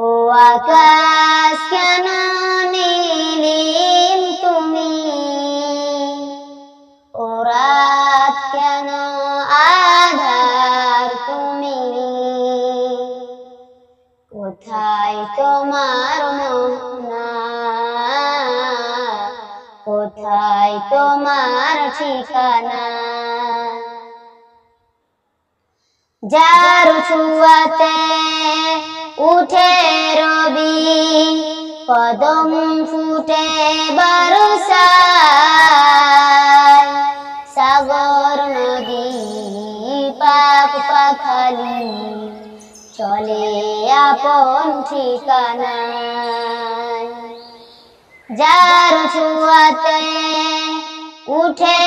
ও আকাশ কেন নীলিম তুমি। ও রাত কেন আধার তুমি? কোথায় তোমার মোহনা? কোথায় তোমার ঠিকানা? যার ছুয়াতে উঠে রবি, কদম ফুটে বরসায়। সাগর নদী পাক পাখালি, চলে আপন ঠিকানায়। যার ছুয়াতে উঠে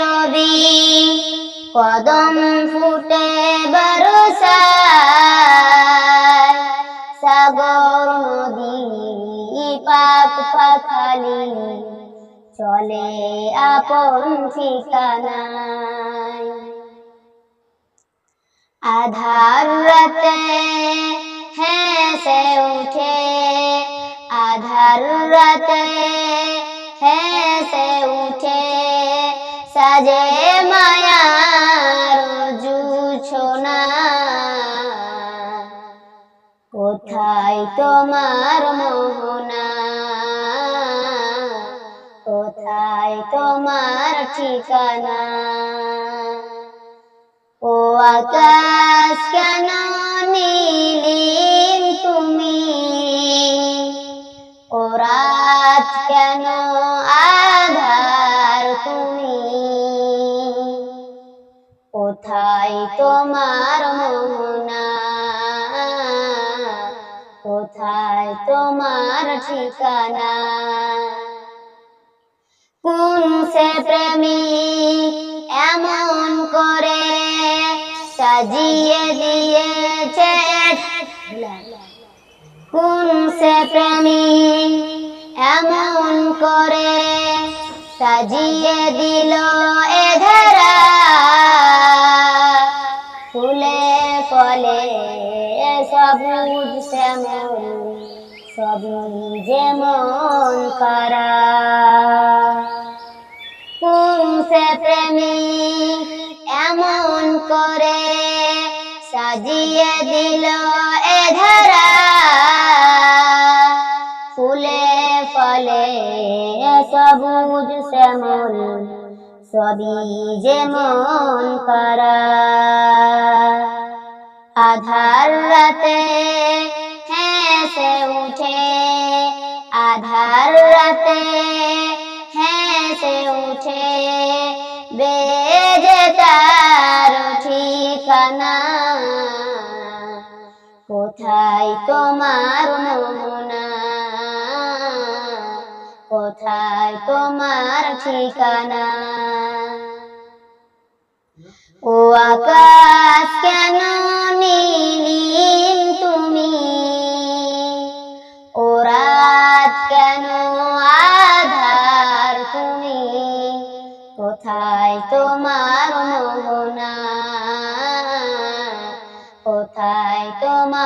রবি, কদম ফুটে বরসায়। পাখালি চলে আপন ঠিকানায়। আধার রাতে হেসে উঠে, আধার রাতে হেসে উঠে, সাজে মায়ার জুছনা কোথায় তোমার মোহনা? কোথায় তোমার ঠিকানা। ও আকাশ কেন নীলিম তুমি? ও রাত কেন আধার তুমি? কোথায় তোমার মোহনা? কোথায় তোমার ঠিকানা? কোন সে প্রেমী, এমন করে সাজিয়ে দিয়েছে। কোন সে প্রেমী, এমন করে সাজিয়ে দিল এ ধারা। ফুলে ফলে সবুজ শ্যামল সবই যেমন করা সাজিয়ে দিল এ ধারা। ফুলে ফলে সবুজ শ্যামল, সবই যেমন করা। আধার রাতে হেসে উঠে, আধার রাতে হেসে উঠে কোথায় তোমার মোহনা কোথায় তোমার ঠিকানা? ও আকাশ কেন নীলিম তুমি? ও রাত কেন আধার তুমি? কোথায় তোমার মোহনা?